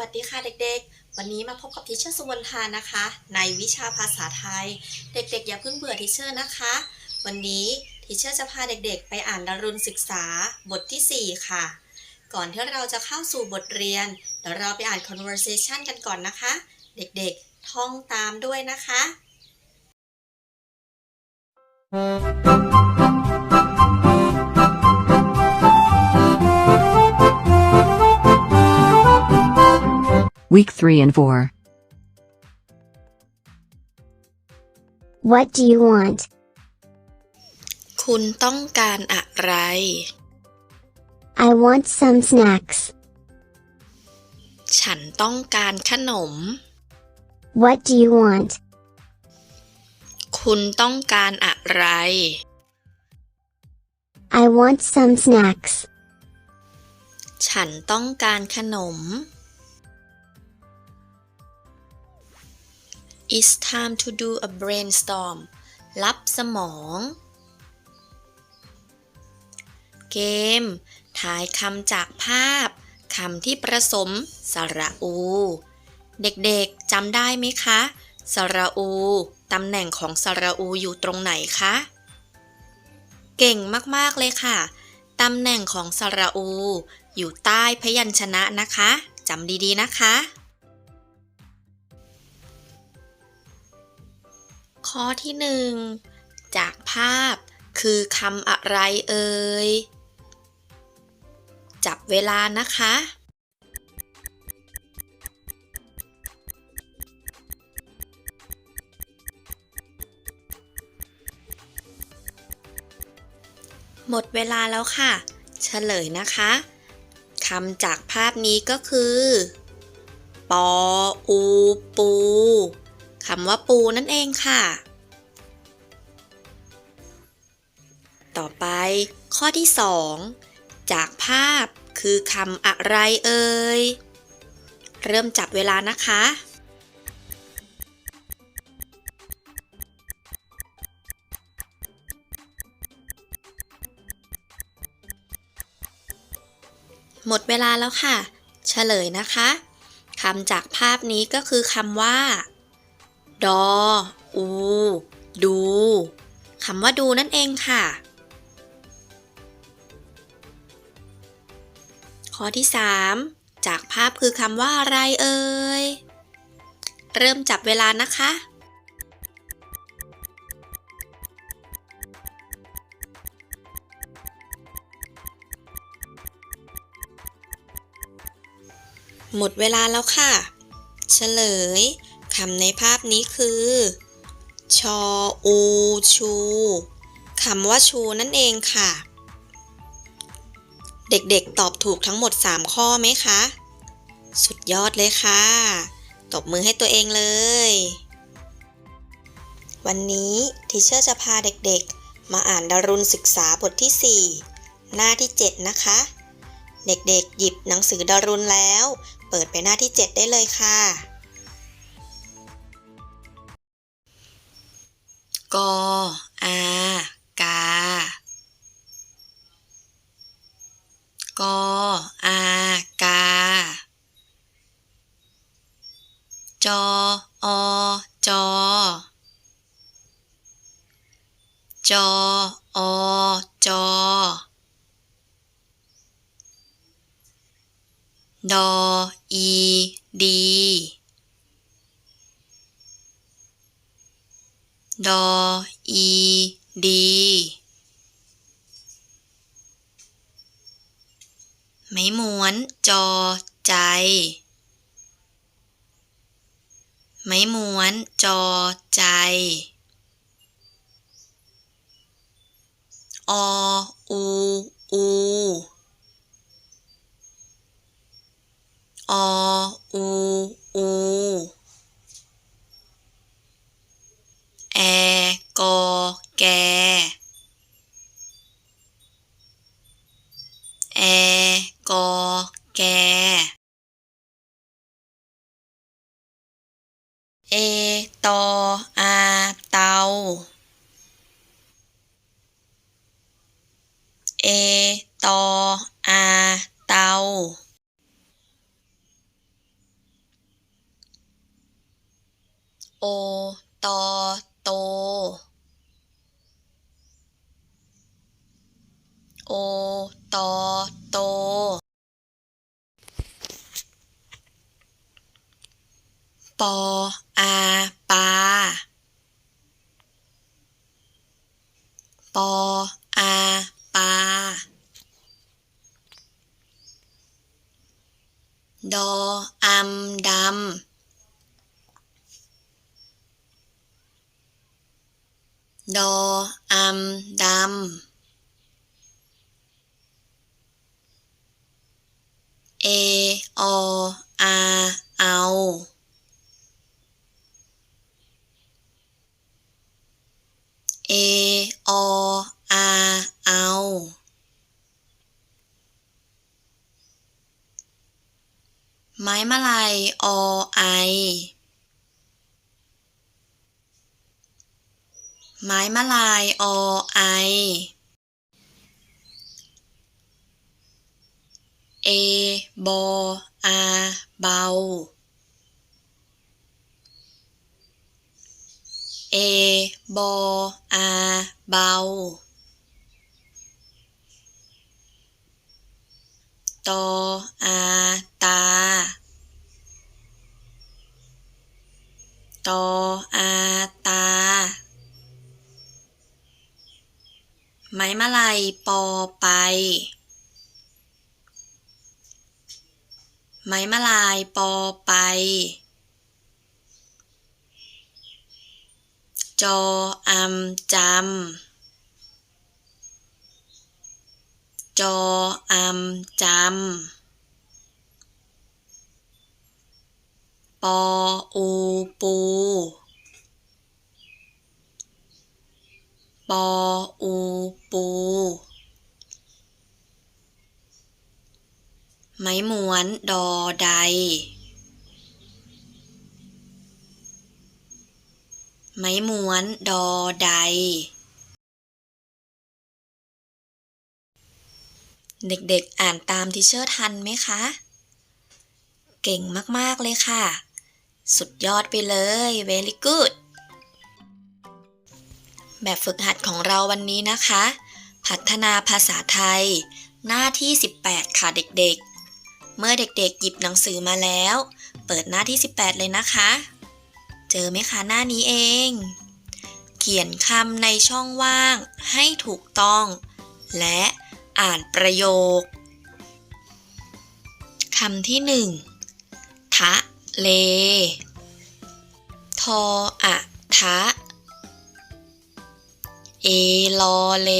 วัสดีค่ะเด็กๆ วันนี้มาพบกับทิเชอร์สุวรรณทานะคะ ในวิชาภาษาไทย เด็กๆ อย่าเพิ่งเบื่อทิเชอร์นะคะ วันนี้ทิเชอร์จะพาเด็กๆ ไปอ่านดารุณศึกษาบทที่ 4 ค่ะ ก่อนที่เราจะเข้าสู่บทเรียนเดี๋ยวเราไปอ่าน conversation กันก่อนนะคะ เด็กๆ ท่องตามด้วยนะคะ Week 3 and 4. What do you want? คุณต้องการอะไร I want some snacks. ฉันต้องการขนม What do you want? คุณต้องการอะไร I want some snacks. ฉันต้องการขนม It's time to do a brainstorm รับสมอง เกมทายคำจากภาพคำที่ประสมสระอู เด็กๆจำได้ไหมคะ สระอู ตำแหน่งของสระอูอยู่ตรงไหนคะ เก่งมากๆเลยค่ะ ตำแหน่งของสระอู อยู่ใต้พยัญชนะนะคะ จำดีๆนะคะ ข้อที่หนึ่งจากภาพคือคำอะไรเอ่ย จับเวลานะคะ หมดเวลาแล้วค่ะ เฉลยนะคะคำจากภาพนี้ก็คือ ปอ อู ปู คำว่าปูนั่นเองค่ะ ต่อไปข้อที่ 2 จากภาพคือคำอะไรเอ่ย เริ่มจับเวลานะคะ หมดเวลาแล้วค่ะ เฉลยนะคะคำจากภาพนี้ก็คือคำว่า ดอ อู ดูคำว่าดูนั่นเองค่ะ ข้อที่ 3 จากภาพคือคำว่าอะไรเอ่ย เริ่มจับเวลานะคะ หมดเวลาแล้วค่ะ เฉลย คำในภาพนี้คือ ชออูชูคำว่าชูนั่นเองค่ะ เด็กๆตอบถูกทั้งหมด 3 ข้อไหมคะ สุดยอดเลยค่ะ ตบมือให้ตัวเองเลย วันนี้ทิเชอร์จะพาเด็กๆ มาอ่านดารุณศึกษาบทที่ 4 หน้าที่ 7 นะคะ เด็กๆ หยิบหนังสือดารุณแล้ว เปิดไปหน้าที่ 7 ได้เลยค่ะ กออากากออากาจออจอจออจอดออีดี ดอ อี ดี ไม่ม้วน จอ ใจ ไม่ม้วน จอ ใจ อ อู อู อ อู อู ตออาเตา โอตอโต โอตอโต ปอ ดออัมดำ เอออาเอาเอออาเอาไม้มะลายอไอ ไม้มะลายอไอเอบออาเบาเอบออาเบาตออาตาตออาตา ไม้มะลายปอไป ไม้มะลายปอไป จออัมจำ จออัมจำ ปออูปู ปออูปู ไม้ม้วน ดอใด ไม้ม้วน ดอใด เด็กๆ อ่านตามทิเชอร์ทันไหมคะ เก่งมาก ๆ เลยค่ะ สุดยอดไปเลย very good แบบฝึกหัดของเราวันนี้นะคะ พัฒนาภาษาไทย หน้าที่ 18 ค่ะเด็กๆ เมื่อเด็กๆ หยิบหนังสือมาแล้ว เปิดหน้าที่ 18 เลยนะคะ เจอไหมคะหน้านี้เอง เขียนคำในช่องว่างให้ถูกต้อง และอ่านประโยคคำที่หนึ่งทะเล ทออะทะ เอลอเล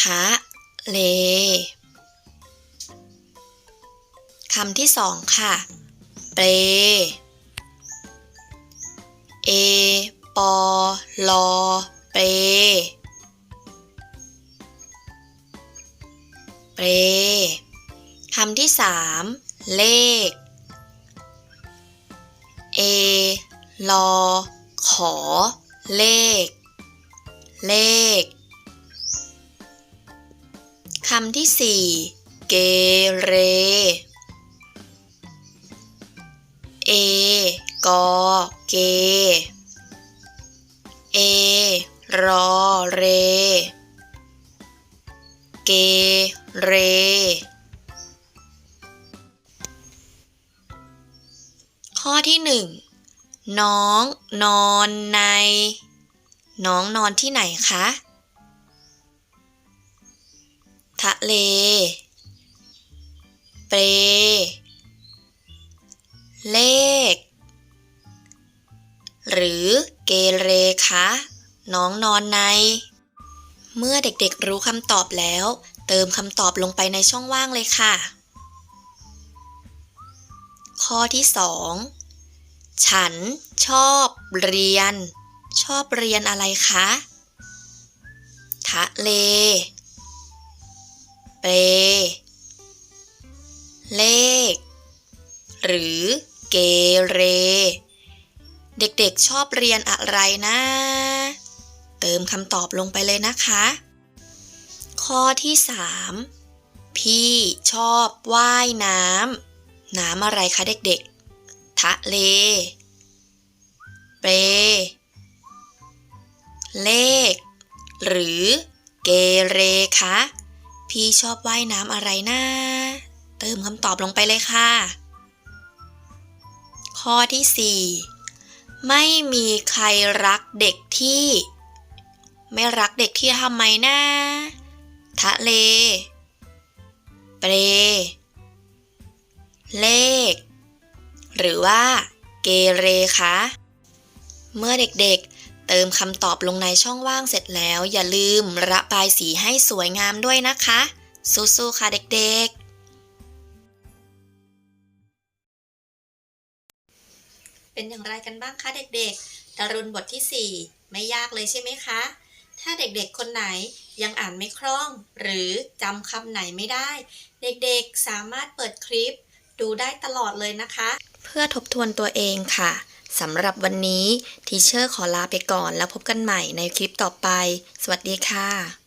ทะเล คำที่สองค่ะ เปร เอปอลอเปร เปร คำที่สามเลข เอลอขอ เลข เลขคำที่สี่เกเร เอกอเก เอ รอเร เกเร ข้อที่หนึ่งน้องนอนใน น้องนอนที่ไหนคะ ทะเล เปร เลข หรือเกเรคะ น้องนอนใน เมื่อเด็กๆรู้คำตอบแล้ว เติมคำตอบลงไปในช่องว่างเลยค่ะ ข้อที่สองฉันชอบเรียน ชอบเรียนอะไรคะ ทะเล เปรเลข หรือเกเร เด็กๆชอบเรียนอะไรนะ เติมคำตอบลงไปเลยนะคะ ข้อที่สามพี่ชอบว่ายน้ำน้ำอะไรคะเด็กๆ ทะเล เปร เลข หรือเกเรคะพี่ชอบว่ายน้ำอะไรนะเติมคำตอบลงไปเลยค่ะ ข้อที่ 4 ไม่มีใครรักเด็กที่ ไม่รักเด็กที่ทำไมนะทะเล เปร เลข หรือว่า เกเรคะเมื่อเด็กๆ เติมคำตอบลงในช่องว่างเสร็จแล้ว อย่าลืมระบายสีให้สวยงามด้วยนะคะ สู้ๆค่ะเด็กๆ เป็นอย่างไรกันบ้างคะเด็กๆดารุณบทที่ 4 ไม่ยากเลยใช่ไหมคะ ถ้าเด็กๆ คนไหนยังอ่านไม่คล่อง หรือจำคำไหนไม่ได้ เด็กๆ สามารถเปิดคลิปดูได้ตลอดเลยนะคะ เพื่อทบทวนตัวเองค่ะ สำหรับวันนี้ทีเชอร์ขอลาไปก่อนแล้วพบกันใหม่ในคลิปต่อไป สวัสดีค่ะ